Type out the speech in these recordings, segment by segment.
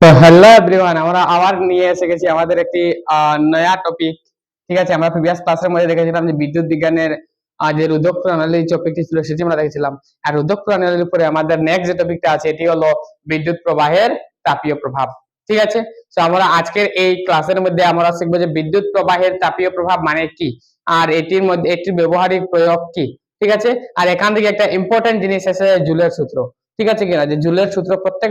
তো hello everyone আমরা আবার নিয়ে এসে গেছি আমাদের একটি নয়া টপিক ঠিক আছে? আমরা প্রিভিয়াস ক্লাসের মধ্যে দেখেছিলাম যে বিদ্যুৎ বিজ্ঞানের যে প্রণালী টপিকটি ছিল সেটি আমরা দেখেছিলাম। আর রোধক প্রণালীর উপরে আমাদের নেক্সট যে টপিকটা আছে, এটি হলো বিদ্যুৎ প্রবাহের তাপীয় প্রভাব, ঠিক আছে? তো আমরা আজকের এই ক্লাসের মধ্যে আমরা শিখব যে বিদ্যুৎ প্রবাহের তাপীয় প্রভাব মানে কি, আর এটির মধ্যে, এটির ব্যবহারিক প্রয়োগ কি, ঠিক আছে? আর এখান থেকে একটা ইম্পর্টেন্ট জিনিস আছে জুলের সূত্র। ঠিক আছে কিনা? যে জুলের সূত্র প্রত্যেক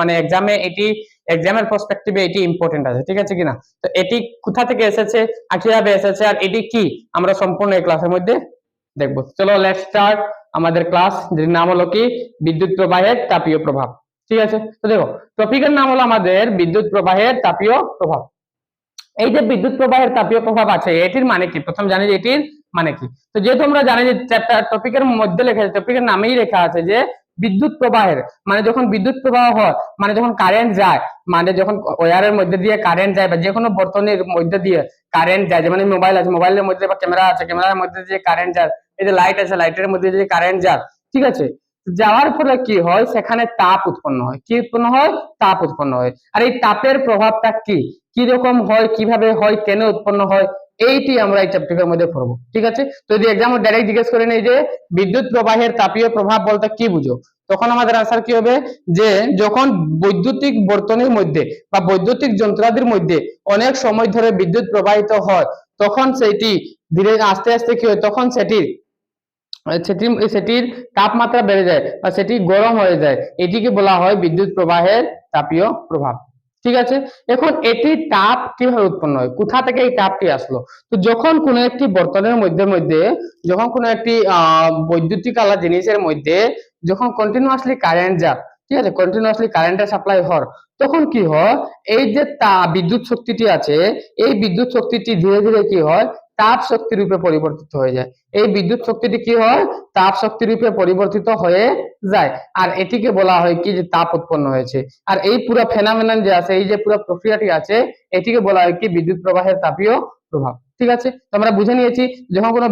মানে এক্সামে এটি এক্সামের পার্সপেক্টিভে এটি ইম্পর্টেন্ট আছে, ঠিক আছে কিনা? তো এটি কোথা থেকে এসেছে? কীভাবে এসেছে, আর এটি কি? আমরা সম্পূর্ণ এই ক্লাসের মধ্যে দেখব। চলো লেট স্টার্ট আমাদের ক্লাস যের নাম হলো কি? বিদ্যুৎ প্রবাহের তাপীয় প্রভাব। ঠিক আছে? তো দেখো, টপিকের নাম হলো আমাদের বিদ্যুৎ প্রবাহের তাপীয় প্রভাব। এই যে বিদ্যুৎ প্রবাহের তাপীয় প্রভাব আছে, এটির মানে কি? প্রথম জানি যে এটির মানে কি। তো যেহেতু আমরা জানি যে টপিকের মধ্যে লেখা আছে টপিকের নামেই লেখা আছে যে বিদ্যুৎ প্রবাহের মানে যখন বিদ্যুৎ প্রবাহ হয় মানে যখন কারেন্ট যায় মানে যখন ওয়ারের মধ্যে দিয়ে কারেন্ট যায় বা যে কোনো বর্তনের মধ্যে দিয়ে কারেন্ট যায়, যেমন মোবাইল আছে মোবাইলের মধ্যে বা ক্যামেরা আছে ক্যামেরার মধ্যে দিয়ে কারেন্ট যায়, এই যে লাইট আছে লাইটের মধ্যে দিয়ে কারেন্ট যায়, ঠিক আছে? যাওয়ার ফলে কি হয়? সেখানে তাপ উৎপন্ন হয়। কি উৎপন্ন হয়? তাপ উৎপন্ন হয়। আর এই তাপের প্রভাবটা কি? কি রকম হয়? কীভাবে হয়? কেন উৎপন্ন হয়? এইটি আমরা এই চ্যাপ্টারের মধ্যে পড়ব, ঠিক আছে? তো যদি এক্সাম ডাইরেক্ট জিজ্ঞেস করে নেই যে, বিদ্যুৎ প্রবাহের তাপীয় প্রভাব বলতে কি বুঝো? তখন আমাদের আনসার কি হবে? যে, যখন বৈদ্যুতিক বর্তনীর মধ্যে বা বৈদ্যুতিক যন্ত্রাদির মধ্যে অনেক সময় ধরে বিদ্যুৎ প্রবাহিত হয়, তখন সেটি ধীরে আস্তে আস্তে কি হয়? তখন সেটির সেটি সেটির তাপমাত্রা বেড়ে যায় বা সেটি গরম হয়ে যায়। এটিকে বলা হয় বিদ্যুৎ প্রবাহের তাপীয় প্রভাব। ঠিক আছে? এখন এটি তাপ কীভাবে উৎপন্ন হয়? কোথা থেকে এই তাপটি আসলো? তো যখন কোনো একটি বর্তনের মধ্যে মধ্যে, যখন কোনো একটি বৈদ্যুতিক আলা জিনিসের মধ্যে যখন কন্টিনিউয়াসলি কারেন্ট যা ঠিক আছে? কন্টিনিউয়াসলি কারেন্টের সাপ্লাই হর তখন কি হয়? এই যে তা, বিদ্যুৎ শক্তিটি আছে, এই বিদ্যুৎ শক্তিটি ধীরে ধীরে কি হয়? তাপ শক্তি রূপে পরিবর্তিত হয়ে যায়। এই বিদ্যুৎ শক্তিটি কি হয়? তাপ শক্তি রূপে পরিবর্তিত হয়ে যায়। আর এটিকে বলা হয় কি যে তাপ উৎপন্ন হয়েছে। আর এই পুরো ফেনামেনন যে আছে, এই যে পুরো প্রক্রিয়াটি আছে, এটিকে বলা হয় কি বিদ্যুৎ প্রবাহের তাপীয় প্রভাব। ঠিক আছে? আমরা বুঝে নিয়েছি, যখন কোনো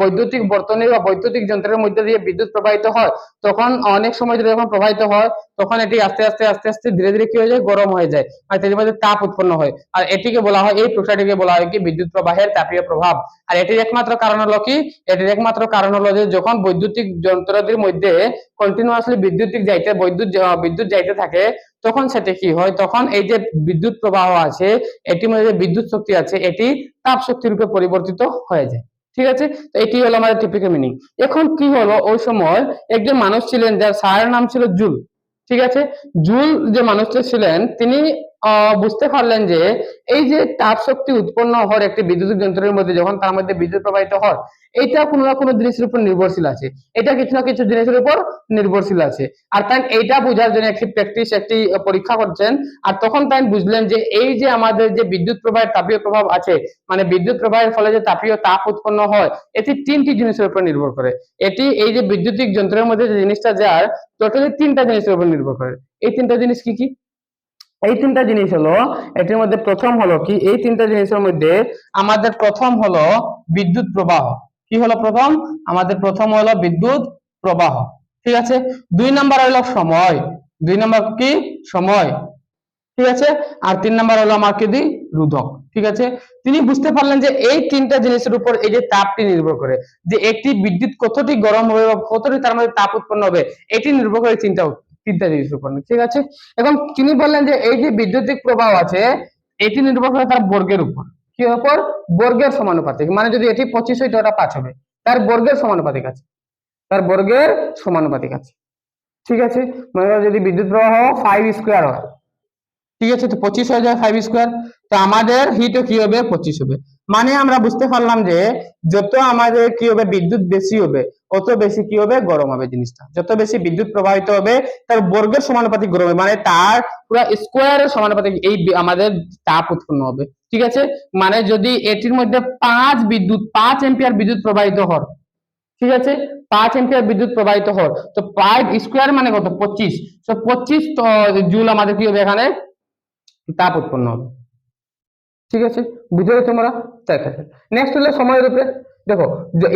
বৈদ্যুতিক বর্তনী বা বৈদ্যুতিক যন্ত্রের মধ্যে দিয়ে বিদ্যুৎ প্রবাহিত হয়, তখন অনেক সময় ধরে যখন প্রবাহিত হয়, তখন এটি আস্তে আস্তে আস্তে আস্তে ধীরে ধীরে কি হয়ে যায়? গরম হয়ে যায়। আর এর মধ্যে তাপ উৎপন্ন হয়। আর এটিকে বলা হয়, এই প্রক্রিয়াটিকে বলা হয় কি? বিদ্যুৎ প্রবাহের তাপীয় প্রভাব। আর এটির একমাত্র কারণ হলো কি? এটির একমাত্র কারণ হলো যে, যখন বৈদ্যুতিক যন্ত্রাদির মধ্যে কন্টিনিউয়াসলি বিদ্যুতিক যাইতে বৈদ্যুৎ বিদ্যুৎ যাইতে থাকে, তখন সেটা কি হয়? তখন এই যে বিদ্যুৎ প্রবাহ আছে, এটির মধ্যে বিদ্যুৎ শক্তি আছে, এটি তাপ শক্তি রূপে পরিবর্তিত হয়ে যায়। ঠিক আছে? তো এটি হলো আমাদের টিপিক্যাল মিনিং এখন কি হলো? ওই সময় একজন মানুষ ছিলেন যার সায়ের নাম ছিল জুল। ঠিক আছে? জুল যে মানুষটা ছিলেন, তিনি বুঝতে পারলেন যে এই যে তাপ শক্তি উৎপন্ন হওয়ার একটি বিদ্যুৎ যন্ত্রের মধ্যে যখন তার মধ্যে বিদ্যুৎ প্রবাহিত হয় এটা কোনো না কোনো জিনিসের উপর নির্ভরশীল আছে। এটা কিছু না কিছু জিনিসের উপর নির্ভরশীল আছে। আর তাই এইটা বোঝার জন্য একটি প্র্যাকটিস একটি পরীক্ষা করছেন। আর তখন তাই বুঝলেন যে এই যে আমাদের যে বিদ্যুৎ প্রবাহের তাপীয় প্রভাব আছে মানে বিদ্যুৎ প্রবাহের ফলে যে তাপীয় তাপ উৎপন্ন হয়, এটি তিনটি জিনিসের উপর নির্ভর করে। এটি এই যে বিদ্যুতিক যন্ত্রের মধ্যে যে জিনিসটা যার টোটালি তিনটা জিনিসের উপর নির্ভর করে। এই তিনটা জিনিস কি কি? এই তিনটা জিনিস হলো, এটির মধ্যে প্রথম হলো কি? এই তিনটা জিনিসের মধ্যে আমাদের প্রথম হলো বিদ্যুৎ প্রবাহ। কি হলো প্রথম? আমাদের প্রথম হলো বিদ্যুৎ প্রবাহ। ঠিক আছে? দুই নাম্বার হলো সময়। দুই নাম্বার কি? সময়। ঠিক আছে? আর তিন নাম্বার হলো আমার কি রোধক। ঠিক আছে? তিনি বুঝতে পারলেন যে এই তিনটা জিনিসের উপর এই যে তাপটি নির্ভর করে, যে একটি বিদ্যুৎ কতটি গরম হবে বা কতটি তার মধ্যে তাপ উৎপন্ন হবে, এটি নির্ভর করে চিন্তা জিনিসের উপর ঠিক আছে? এখন তিনি বললেন যে, এই যে বিদ্যুতিক প্রবাহ আছে, এটি নির্ভর করে তার বর্গের উপর। কি উপর? বর্গের সমানুপাতিক। মানে যদি এটি পঁচিশ হয় পাঁচ হবে। তার বর্গের সমানুপাতিক আছে। তার বর্গের সমানুপাতিক আছে। ঠিক আছে? মানে যদি বিদ্যুৎ প্রবাহ ফাইভ স্কোয়ার হয়। ঠিক আছে? তো পঁচিশ হয়ে যায় ফাইভ স্কোয়ার তো আমাদের হিটও কি হবে? পঁচিশ হবে। মানে আমরা বুঝতে পারলাম যে, যত আমাদের কি হবে? বিদ্যুৎ বেশি হবে অত বেশি কি হবে? গরম হবে জিনিসটা। যত বেশি বিদ্যুৎ প্রবাহিত হবে, তার বর্গের সমানুপাতিক গরম হবে। মানে তার পুরো স্কোয়ারের সমানুপাতিক এই আমাদের তাপ উৎপন্ন হবে। ঠিক আছে? মানে যদি এটির মধ্যে পাঁচ বিদ্যুৎ, পাঁচ এম্পিয়ার বিদ্যুৎ প্রবাহিত হর, ঠিক আছে? পাঁচ এম্পিয়ার বিদ্যুৎ প্রবাহিত হর, তো ফাইভ স্কোয়ার মানে কত? পঁচিশ। তো পঁচিশ জুল আমাদের কি হবে এখানে? তাপ উৎপন্ন হবে। ঠিক আছে? বুঝলে তোমরা? নেক্সট হলো সময়ের উপরে দেখো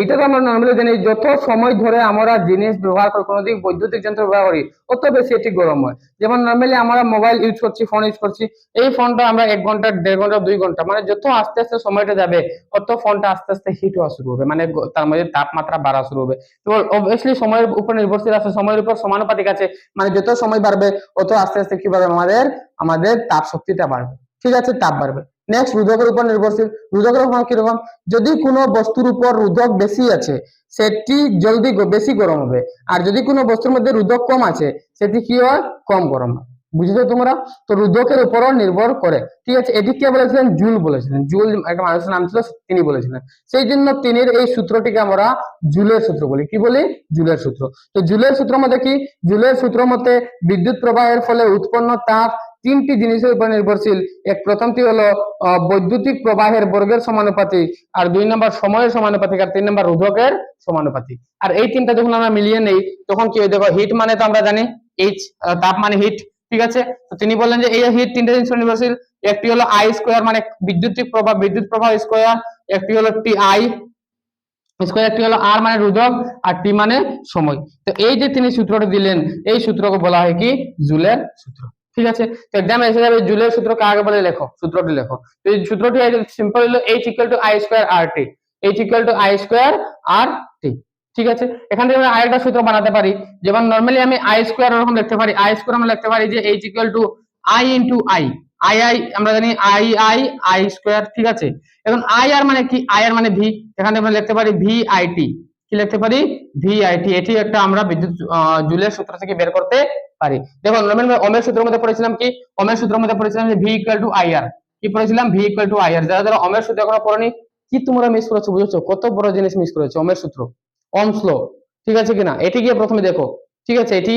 এটা তো আমরা নর্মালি জানি যত সময় ধরে আমরা জিনিস ব্যবহার করি, কোনোদিন বৈদ্যুতিক যন্ত্র ব্যবহার করি তত বেশি এটি গরম হয় যেমন নর্মালি আমরা মোবাইল ইউজ করছি ফোন ইউজ করছি, এই ফোনটা আমরা এক ঘণ্টা, দেড় ঘণ্টা, দুই ঘণ্টা মানে যত আস্তে আস্তে সময়টা যাবে, তত ফোনটা আস্তে আস্তে হিট হওয়া শুরু হবে মানে তার মধ্যে তাপমাত্রা বাড়া শুরু হবে। তো অবভিয়াসলি সময়ের উপর নির্ভরশীল আছে, সময়ের উপর সমানুপাতিক আছে মানে যত সময় বাড়বে, অত আস্তে আস্তে কি বাড়বে? আমাদের আমাদের তাপ শক্তিটা বাড়বে। ঠিক আছে? তাপ বাড়বে। নেক্সট রোধকের উপর নির্ভরশীল। রোধকের উপর কীরকম? যদি কোনো বস্তুর উপর রোধক বেশি আছে, সেটি জলদি বেশি গরম হবে। আর যদি কোনো বস্তুর মধ্যে রোধক কম আছে, সেটি কি হয়? কম গরম হয়। বুঝছ তোমরা? তো রোধকের উপরও নির্ভর করে। ঠিক আছে? এটি কে বলেছিলেন? জুল বলেছিলেন। জুল একটা মানুষের নাম ছিল তিনি বলেছিলেন। সেই জন্য তিনির এই সূত্রটিকে আমরা জুলের সূত্র বলি। কি বলি? জুলের সূত্র। তো জুলের সূত্র মতে কি? জুলের সূত্র মতে বিদ্যুৎ প্রবাহের ফলে উৎপন্ন তাপ তিনটি জিনিসের উপর নির্ভরশীল। এক প্রথমটি হলো বৈদ্যুতিক প্রবাহের বর্গের সমানুপাতিক আর দুই নম্বর সময়ের সমানুপাতিক আর তিন নম্বর রোধকের সমানুপাতিক। আর এই তিনটা যখন আমরা মিলিয়ে নেই, তখন কি দেখো হিট মানে তো আমরা জানি এইচ তাপ মানে হিট ঠিক আছে? তো তিনি বললেন যে এই হিট তিনটা জিনিস নির্ভরশীল। একটি হলো আই স্কোয়ার মানে বিদ্যুতিক প্রভাব বিদ্যুৎ প্রবাহ স্কোয়ার একটি হলো টি আই মানে টি মানে সময়। তো এই যে তিনি সূত্রটি দিলেন, এই সূত্রকে বলা হয় কি? জুলের সূত্র। ঠিক আছে? তো এক্সামে এসে যাবে, জুলের সূত্র কাকে বলে লেখো, সূত্রটি লেখো। তো এই সূত্রটি সিম্পল হলো H equal to I square R T H to I square R T ঠিক আছে? এখান থেকে আমরা আরেকটা সূত্র বানাতে পারি, যেমন নর্মালি আমি আই স্কোয়ার লিখতে পারি আই স্কোয়ার আমরা লিখতে পারি যে H equal to I into I I I আমরা জানি আই আই আই স্কোয়ার ঠিক আছে? এখন আই আর মানে কি? আই আর মানে ভি এখানে আমরা লিখতে পারি ভি আই টি কি লিখতে পারি? ভি আই টি এটি একটা আমরা বিদ্যুৎ জুলের সূত্র থেকে বের করতে পারি। দেখো ওমের সূত্রের মধ্যে পড়েছিলাম কি? ওমের সূত্রের মধ্যে পড়েছিলাম যে V equal to I R কি পড়েছিলাম? V equal to I R যারা যারা ওমের সূত্র এখনও পড়নি, কি তোমরা মিস করেছ বুঝেছ? কত বড় জিনিস মিস করেছ ওমের সূত্র? ওমস ল ঠিক আছে কিনা? এটি গিয়ে প্রথমে দেখো। ঠিক আছে? এটি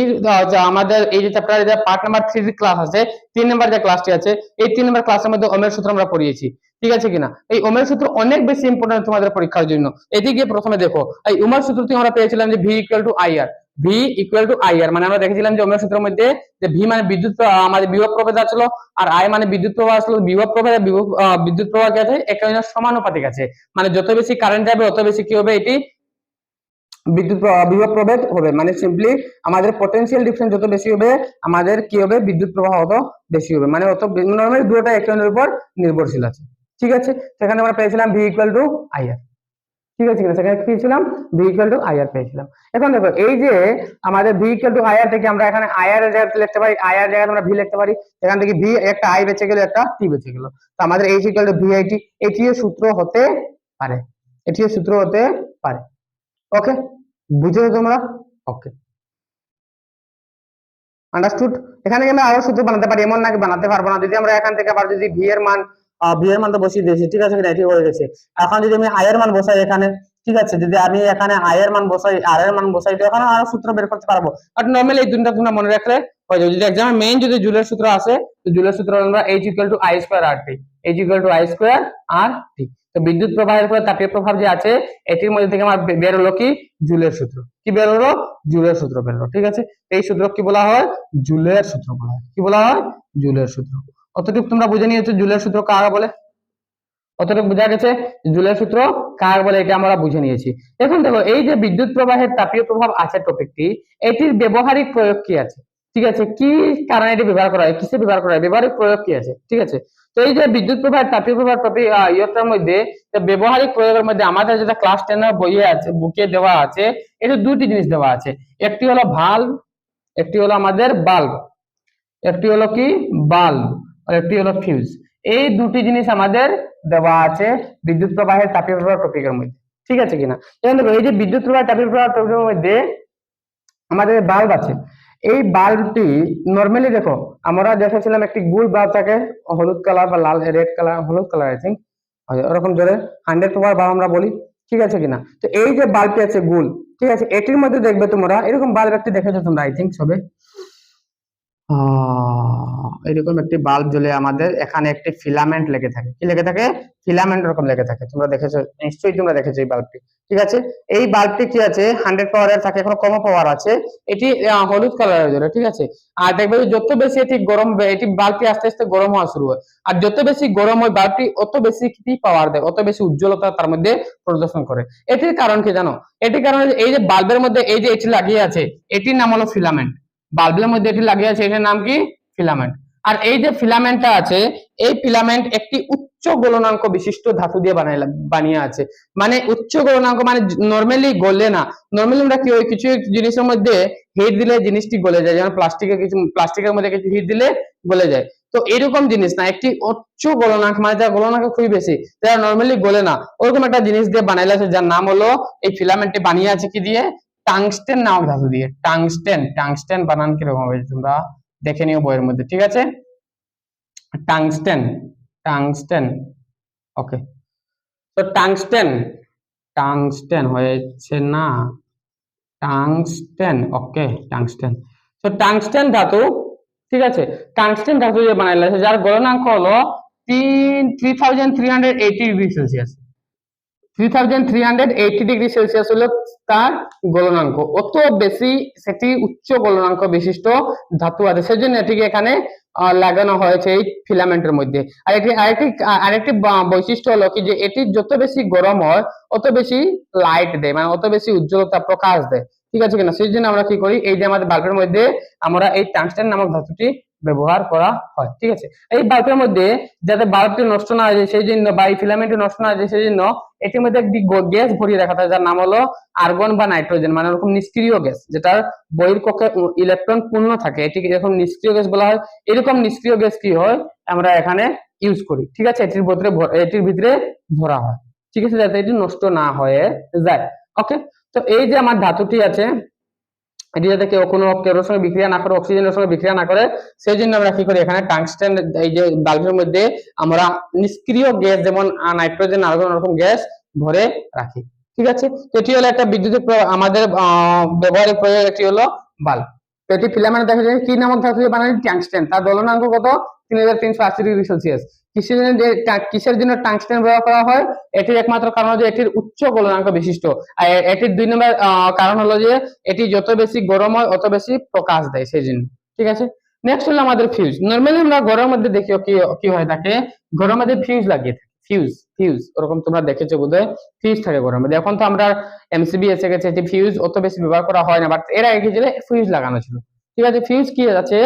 আমাদের এই যে চ্যাপ্টারে যে পার্ট নাম্বার থ্রি ক্লাস আছে, তিন নাম্বার যে ক্লাসটি আছে, এই তিন নাম্বার ক্লাসের মধ্যে ওমের সূত্র আমরা পড়িয়েছি। ঠিক আছে কিনা? এই ওমের সূত্র অনেক বেশি ইম্পর্টেন্ট তোমাদের পরীক্ষার জন্য। এটি গিয়ে প্রথমে দেখো। এই ওমের সূত্রটি আমরা পেয়েছিলাম যে V equal to I V equal to I R মানে আমরা দেখেছিলাম যে ওমের সূত্রের মধ্যে যে ভি মানে বিদ্যুৎ প্রবাহ, আমাদের বিভব প্রভেদ ছিল আর আই মানে বিদ্যুৎ প্রবাহ আসলো বিভব আর আহ, বিদ্যুৎ প্রবাহ কি আছে একটা সমানুপাতিক আছে। মানে যত বেশি কারেন্ট যাবে তত বেশি কি হবে? এটি বিদ্যুৎ প্রবাহ- বিভব প্রভেদ হবে। মানে সিম্পলি আমাদের পটেনশিয়াল ডিফারেন্স যত বেশি হবে আমাদের কি হবে? বিদ্যুৎ প্রবাহ তত বেশি হবে। মানে অত নর্মালি দুটোটা একে অন্যের উপর নির্ভরশীল আছে। ঠিক আছে? সেখানে আমরা পেয়েছিলাম ভি ইকুয়াল টু আইআর ঠিক আছে কিনা? সেখানে পেয়েছিলাম? ভি ইকুয়াল টু আইআর পেয়েছিলাম। এখন দেখো, এই যে আমাদের ভি ইকুয়াল টু আইআর থেকে আমরা এখানে এর জায়গাতে লিখতে পারি আইআর জায়গায় আমরা ভি লিখতে পারি। এখান থেকে ভি একটা আই বেঁচে গেল, একটা টি বেঁচে গেল। তো আমাদের H equal to V I T এটিও সূত্র হতে পারে। এটিও সূত্র হতে পারে। ওকে বুঝেছ তোমরা? ওকে আন্ডারস্টুড এখানে আমরা আরও সূত্র বানাতে পারি? এমন নাকি বানাতে পারব না? যদি আমরা এখান থেকে আবার যদি ভি এর মান এর মানটা বসিয়ে দিয়েছি, ঠিক আছে এটি হয়ে গেছে এখন যদি আমি আই এর মান বসাই এখানে, ঠিক আছে, যদি আমি এখানে আই এর মান বসাই আর এর মান বসাই, তো এখানে আরও সূত্র বের করতে পারব। বাট নর্মালি এই দুটো তোমরা মনে রাখলে হয়ে যাবে। যদি এক্সামে মেইন যদি জুলের সূত্র আসে, তো জুলের সূত্র আমরা H equal to I square R T H equal to I square R T তো বিদ্যুৎ প্রবাহের ফলে তাপীয় প্রভাব যে আছে, এটির মধ্যে থেকে আমার বের হলো কি? জুলের সূত্র। কি বের হলো? জুলের সূত্র বের হলো, ঠিক আছে? এই সূত্র কি বলা হয়? জুলের সূত্র বলা হয়। কি বলা হয়? জুলের সূত্র। অতটুকু তোমরা বুঝে নিয়েছো জুলের সূত্র কার বলে? অতটুকু বোঝা গেছে জুলের সূত্র কার বলে, এটা আমরা বুঝে নিয়েছি। এখন দেখো, এই যে বিদ্যুৎ প্রবাহের তাপীয় প্রভাব আছে টপিকটি এটির ব্যবহারিক প্রয়োগ কি আছে? ঠিক আছে, কি কারণে এটি ব্যবহার করা হয়? কিসে ব্যবহার করা হয়? ব্যবহারিক প্রয়োগ কি আছে? ঠিক আছে, তো এই যে বিদ্যুৎ প্রবাহের তাপীয় প্রভাব টপিক ইয়েটার মধ্যে ব্যবহারিক প্রয়োগের মধ্যে আমাদের যেটা ক্লাস টেনের বইয়ে আছে বুকে দেওয়া আছে, এটা দুটি জিনিস দেওয়া আছে। একটি হলো ভাল্ব একটি হলো আমাদের বাল্ব একটি হলো কি? বাল্ব একটি হলো ফিউজ এই দুটি জিনিস আমাদের দেওয়া আছে বিদ্যুৎ প্রবাহের তাপীয় প্রবাহ টপিকের মধ্যে। ঠিক আছে কিনা? দেখো, এই যে বিদ্যুৎ প্রবাহ তাপীয় প্রবাহ টপিকের মধ্যে আমাদের বাল্ব আছে। এই বাল্বটি নর্মালি দেখো, আমরা দেখেছিলাম একটি গোল বাল্ব থাকে, হলুদ কালার বা লাল রেড কালার হলুদ কালার আই থিঙ্ক ওরকম ধরে হান্ড্রেড পাওয়ার বাল্ব আমরা বলি। ঠিক আছে কিনা? তো এই যে বাল্বটি আছে গোল ঠিক আছে, এটির মধ্যে দেখবে তোমরা, এরকম বাল্ব একটি দেখেছ তোমরা আই থিঙ্ক সবে? এরকম একটি বাল্ব জ্বলে আমাদের এখানে একটি ফিলামেন্ট লেগে থাকে। কি লেগে থাকে? ফিলামেন্ট এরকম লেগে থাকে। তোমরা দেখেছ, নিশ্চয়ই তোমরা দেখেছ এই বাল্বটি ঠিক আছে? এই বাল্বটি কি আছে? হান্ড্রেড পাওয়ারের থাকে এখন কম পাওয়ার আছে। এটি হলুদ কালারের জ্বলে ঠিক আছে? আর দেখবে যত বেশি এটি গরম, এটি বাল্বটি আস্তে আস্তে গরম হওয়া শুরু হয়। আর যত বেশি গরম হয় বাল্বটি অত বেশি কি পাওয়ার দেয়? অত বেশি উজ্জ্বলতা তার মধ্যে প্রদর্শন করে। এটির কারণ কি জানো? এটির কারণ এই যে বাল্বের মধ্যে এই যে এটি লাগিয়ে আছে, এটির নাম হলো ফিলামেন্ট বাল্বের মধ্যে এটি লাগিয়ে আছে, এটির নাম কি? ফিলামেন্ট। আর এই যে ফিলামেন্টটা আছে, এই ফিলামেন্ট একটি উচ্চ গলনাঙ্ক বিশিষ্ট ধাতু দিয়ে বানাই বানিয়ে আছে। মানে উচ্চ গলনাঙ্ক মানে নর্মালি গলে না। নর্মালি আমরা কি ওই কিছু জিনিসের মধ্যে হিট দিলে জিনিসটি গলে যায়। যেমন প্লাস্টিকের কিছু প্লাস্টিকের মধ্যে কিছু হিট দিলে গলে যায়। তো এরকম জিনিস না, একটি উচ্চ গলনাঙ্ক মানে যার গলনাঙ্ক খুবই বেশি যারা নর্মালি গলে না। ওরকম একটা জিনিস দিয়ে বানাইলে আছে, যার নাম হলো এই ফিলামেন্টটি বানিয়ে আছে কি দিয়ে? টাংস্টেন নামক ধাতু দিয়ে। টাংস্টেন টাংস্টেন বানান কীরকম হবে? তোমরা দেখে নিও বইয়ের মধ্যে, ঠিক আছে? টাংস্টেন টাংস্টেন ওকে তো টাংস্টেন টাংস্টেন হয়েছে না? টাংস্টেন ওকে টাংস্টেন তো টাংস্টেন ধাতু, ঠিক আছে? টাংস্টেন ধাতু দিয়ে বানাইলে, যার গলনাঙ্ক হলো তিন three thousand three hundred eighty degree Celsius three তার গলনাঙ্ক। অত বেশি উচ্চ বিশিষ্ট ধাতু আছে। সেজন্য এটিকে এখানে লাগানো হয়েছে মধ্যে। আরেকটি বৈশিষ্ট্য হলো যত বেশি গরম হয়, অত বেশি লাইট দেয় মানে অত বেশি উজ্জ্বলতা প্রকাশ দেয়। ঠিক আছে কিনা? সেই জন্য আমরা কি করি, এই যে আমাদের বাল্বের মধ্যে আমরা এই টাংস্টেন নামক ধাতুটি ব্যবহার করা হয়। ঠিক আছে? এই বাল্বের মধ্যে যাতে বাল্বটি নষ্ট না হয়ে যায় সেই জন্য বা এই ফিলামেন্টটি নষ্ট না হয়ে যায় সেই জন্য এটির মধ্যে একটি গ্যাস ভরিয়ে রাখা থাকে, যার নাম হলো আর্গন বা নাইট্রোজেন মানে ওরকম নিষ্ক্রিয় গ্যাস, যেটার বহির্কক্ষে ইলেকট্রন পূর্ণ থাকে। এটিকে যখন নিষ্ক্রিয় গ্যাস বলা হয়। এরকম নিষ্ক্রিয় গ্যাস কি হয়? আমরা এখানে ইউজ করি। ঠিক আছে? এটির ভিতরে এটির ভিতরে ভরা হয়। ঠিক আছে? যাতে এটি নষ্ট না হয়ে যায়। ওকে তো এই যে আমার ধাতুটি আছে এটি যাতে কেউ কোনো কেরোর সঙ্গে বিক্রিয়া না করে অক্সিজেনের সঙ্গে বিক্রিয়া না করে সেই জন্য আমরা কি করি এখানে টাংস্টেন এই যে বাল্বের মধ্যে আমরা নিষ্ক্রিয় গ্যাস যেমন নাইট্রোজেন আর্গন এরকম গ্যাস ভরে রাখি। ঠিক আছে? এটি হলো একটা বিদ্যুৎ আমাদের আহ, ব্যবহারিক প্রয়োগ একটি হলো বাল্ব এটি ফিলামেন্ট দেখা যায় কি নামক ধাতু দিয়ে বানানো তার দলনাঙ্ক কত? তিন হাজার তিনশো আশি ডিগ্রি সেলসিয়াস কিসের জন্য কিসের জন্য টাংস্টেন ব্যবহার করা হয়, এটির একমাত্র কারণ হচ্ছে এটির উচ্চ গলনাঙ্ক বিশিষ্ট। আর এটির দুই নম্বর কারণ হলো যে এটি যত বেশি গরম হয়, অত বেশি প্রকাশ দেয় সেই জন্য। ঠিক আছে? নেক্সট হলো আমাদের ফিউজ নর্মালি আমরা ঘরের মধ্যে দেখি কি হয় থাকে? ঘরের মধ্যে ফিউজ লাগিয়ে থাকে। ফিউজ ফিউজ ওরকম তোমরা দেখেছ বোধহয়? ফিউজ থাকে ঘরের মধ্যে। এখন তো আমরা এমসিবি এসে গেছে, এটি ফিউজ অত বেশি ব্যবহার করা হয় না বাট এর আগে কি ফিউজ লাগানো ছিল। ঠিক আছে ফিউজ কি আছে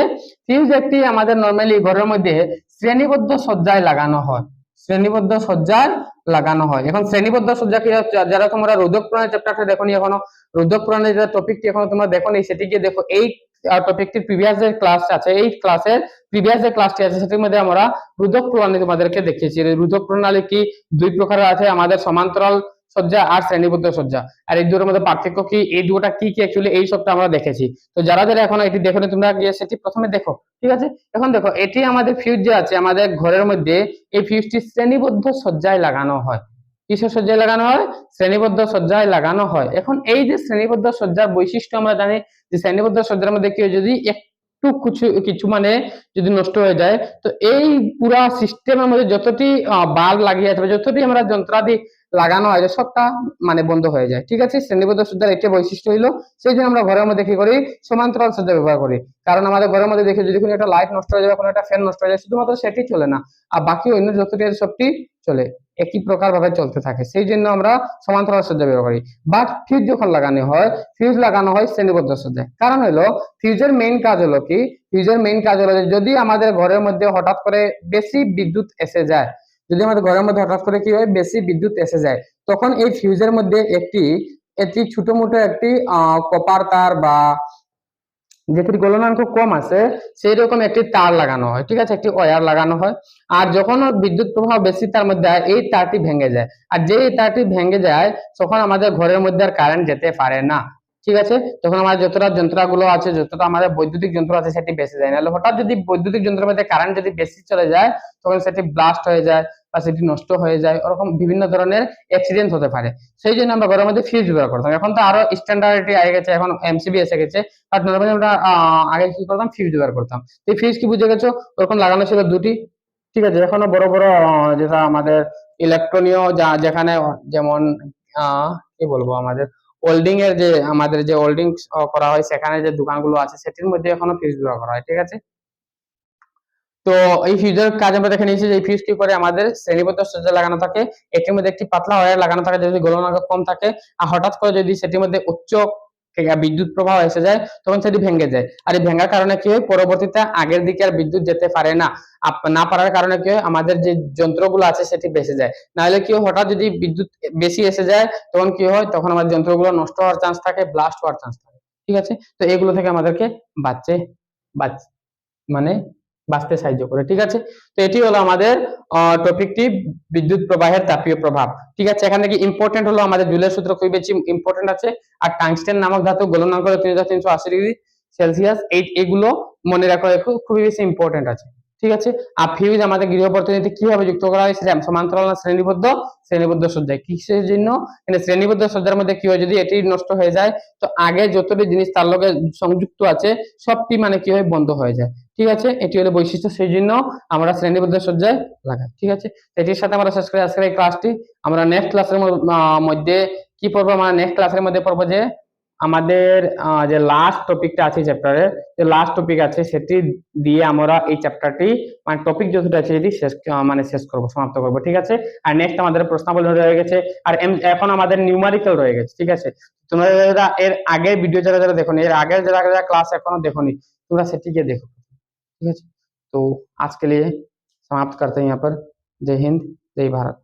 ফিউজ একটি আমাদের নর্মালি ঘরের মধ্যে শ্রেণীবদ্ধ সজ্জায় লাগানো হয়। শ্রেণীবদ্ধ সজ্জায় লাগানো হয়। এখন শ্রেণীবদ্ধ সজ্জা কি? যারা তোমরা রোধক পুরাণের চ্যাপ্টারটা দেখো এখনও, রোধক পুরাণের যে টপিকটি এখনও তোমরা দেখোনি সেটিকে দেখো এই টপিকটির প্রিভিয়াস যে ক্লাস আছে, এই ক্লাসের প্রিভিয়াস যে ক্লাসটি আছে, সেটির মধ্যে আমরা রোধক প্রণালী তোমাদেরকে দেখিয়েছি। রোধক প্রণালী কি? দুই প্রকারের আছে। আমাদের সমান্তরাল সজ্জা আর শ্রেণীবদ্ধ সজ্জা আর এই দুটোর মধ্যে পার্থক্য কি? এই দুটোটা কি কি অ্যাকচুয়ালি এই সবটা আমরা দেখেছি। তো যারা যারা এখন এটি দেখো তোমরা গিয়ে সেটি প্রথমে দেখো ঠিক আছে? এখন দেখো এটি আমাদের ফিউজ যে আছে আমাদের ঘরের মধ্যে এই ফিউজটি শ্রেণীবদ্ধ সজ্জায় লাগানো হয়। কিসের সজ্জায় লাগানো হয়? শ্রেণীবদ্ধ সজ্জায় লাগানো হয়। এখন এই যে শ্রেণীবদ্ধ সজ্জার বৈশিষ্ট্য আমরা জানি যে শ্রেণীবদ্ধ সজ্জার মধ্যে কি হয়, যদি একটু কিছু কিছু মানে যদি নষ্ট হয়ে যায় তো এই পুরা সিস্টেমের মধ্যে যতটি বাল্ব লাগিয়ে আছে যতটি আমরা যন্ত্রাদি লাগানো হয় সবটা মানে বন্ধ হয়ে যায়। ঠিক আছে? শ্রেণীবদ্ধ সজ্জার একটা বৈশিষ্ট্য হইল, সেই জন্য আমরা ঘরের মধ্যে কি করি? সমান্তরাল সজ্জা ব্যবহার করি। কারণ আমাদের ঘরের মধ্যে দেখি, যদি কোনো একটা লাইট নষ্ট হয়ে যায় কোনো একটা ফ্যান নষ্ট হয়ে যায়, শুধুমাত্র সেটি চলে না। আর বাকি অন্য যতটি সবটি চলে। একই প্রকার ভাবে চলতে থাকে। সেই জন্য আমরা সমান্তরাল সজ্জা ব্যবহার করি। বাট ফিউজ যখন লাগানো হয় ফিউজ লাগানো হয় শ্রেণীবদ্ধ সজ্জায় কারণ হলো ফিউজের মেইন কাজ হলো কি? ফিউজের মেইন কাজ হলো যদি আমাদের ঘরের মধ্যে হঠাৎ করে বেশি বিদ্যুৎ এসে যায় যদি আমাদের ঘরের মধ্যে হঠাৎ করে কি হয়, বেশি বিদ্যুৎ এসে যায়, তখন এই ফিউজের মধ্যে একটি একটি ছোট মোটো একটি কপার তার বা যেটির গলনাঙ্ক কম আছে সেই রকম একটি তার লাগানো হয়, ঠিক আছে? একটি ওয়ার লাগানো হয়, আর যখন বিদ্যুৎ প্রবাহ বেশি তার মধ্যে হয়, এই তারটি ভেঙে যায়, আর যে এই তারটি ভেঙে যায়, তখন আমাদের ঘরের মধ্যে আর কারেন্ট যেতে পারে না। ঠিক আছে? তখন আমাদের যতটা যন্ত্রগুলো আছে যতটা আমাদের বৈদ্যুতিক যন্ত্র আছে সেটি বেশি যায় নাহলে হঠাৎ যদি বৈদ্যুতিক যন্ত্রের মধ্যে কারেন্ট যদি বেশি চলে যায় তখন সেটি ব্লাস্ট হয়ে যায় বা সেটি নষ্ট হয়ে যায়। ওরকম বিভিন্ন ধরনের অ্যাক্সিডেন্ট হতে পারে। সেই জন্য আমরা ঘরের মধ্যে ফিউজ ব্যবহার করতাম। এখন তো আরও স্ট্যান্ডার্ডটি আগে গেছে এখন এমসিবি এসে গেছে। আর নর্মালি আমরা আগে কি করতাম? ফিউজ ব্যবহার করতাম। এই ফিউজ কি বুঝে গেছো? ওরকম লাগানো ছিল দুটি। ঠিক আছে? এখনও বড় বড় যেটা আমাদের ইলেকট্রনীয় যা যেখানে যেমন আহ, কি বলব আমাদের? হোল্ডিং এর যে, আমাদের যে ওল্ডিং করা হয়, সেখানে যে দোকানগুলো আছে, সেটির মধ্যে এখনও ফিউজ ব্যবহার করা হয়, ঠিক আছে? তো এই ফিউজের কাজ আমরা দেখে নিয়েছি যে, এই ফিউজ কি করে? আমাদের শ্রেণীবদ্ধ সজ্জা লাগানো থাকে, এটির মধ্যে একটি পাতলা ওয়্যার লাগানো থাকে, যদি গলনাঙ্ক কম থাকে, আর হঠাৎ করে যদি সেটির মধ্যে উচ্চ বিদ্যুৎ প্রবাহ এসে যায়, তখন সেটি ভেঙে যায়। আর এই ভেঙার কারণে কি হয়? পরবর্তীতে আগের দিকে আর বিদ্যুৎ যেতে পারে না। না পারার কারণে কি হয়? আমাদের যে যন্ত্রগুলো আছে সেটি বেঁচে যায়। নাহলে কি হঠাৎ যদি বিদ্যুৎ বেশি এসে যায়, তখন কি হয়? তখন আমাদের যন্ত্রগুলো নষ্ট হওয়ার চান্স থাকে ব্লাস্ট হওয়ার চান্স থাকে। ঠিক আছে? তো এগুলো থেকে আমাদেরকে বাঁচে বাঁচ মানে বাঁচতে সাহায্য করে, ঠিক আছে? তো এটি হলো আমাদের টপিকটি বিদ্যুৎ প্রবাহের তাপীয় প্রভাব, ঠিক আছে? এখানে কি ইম্পর্টেন্ট হলো আমাদের জুলের সূত্র খুবই বেশি ইম্পর্টেন্ট আছে, আর টাংস্টেন নামক ধাতু গলনাঙ্ক তিন হাজার তিনশো আশি ডিগ্রি সেলসিয়াস, এই, এগুলো মনে রাখা খুবই বেশি ইম্পর্টেন্ট আছে। ঠিক আছে? আর ফিউজ আমাদের গৃহ পদ্ধতিতে কীভাবে যুক্ত করা হয় সেটা সমান্তরাল শ্রেণীবদ্ধ? শ্রেণীবদ্ধ সজ্জায় কিসের জন্য? শ্রেণীবদ্ধ সজ্জার মধ্যে কি হয়? যদি এটি নষ্ট হয়ে যায়, তো আগে যতটি জিনিস তার লগে সংযুক্ত আছে, সবটি মানে কি হয়? বন্ধ হয়ে যায়। ঠিক আছে? এটি হলো বৈশিষ্ট্য। সেই জন্য আমরা শ্রেণীবদ্ধ সজ্জায় লাগাই। ঠিক আছে? এটির সাথে আমরা শেষ করে আজকের এই ক্লাসটি আমরা নেক্সট ক্লাসের মধ্যে কি পড়ব? আমরা নেক্সট ক্লাসের মধ্যে পড়ব যে আমাদের আহ, যে লাস্ট টপিকটা আছে চ্যাপ্টারের যে লাস্ট টপিক আছে সেটি দিয়ে আমরা এই চ্যাপ্টারটি মানে টপিক যতটা আছে এটি শেষ আহ, মানে শেষ করব সমাপ্ত করব ঠিক আছে আর নেক্সট আমাদের প্রশ্নাবলী রয়ে গেছে আর এম- এখন আমাদের নিউমারিক্যাল রয়ে গেছে ঠিক আছে তোমরা যারা এর আগের ভিডিও যারা যারা দেখোনি এর আগের যারা যারা ক্লাস এখনো দেখোনি তোমরা সেটিকে দেখো ठीक है तो आज के लिए समाप्त करते हैं यहाँ पर जय हिंद जय भारत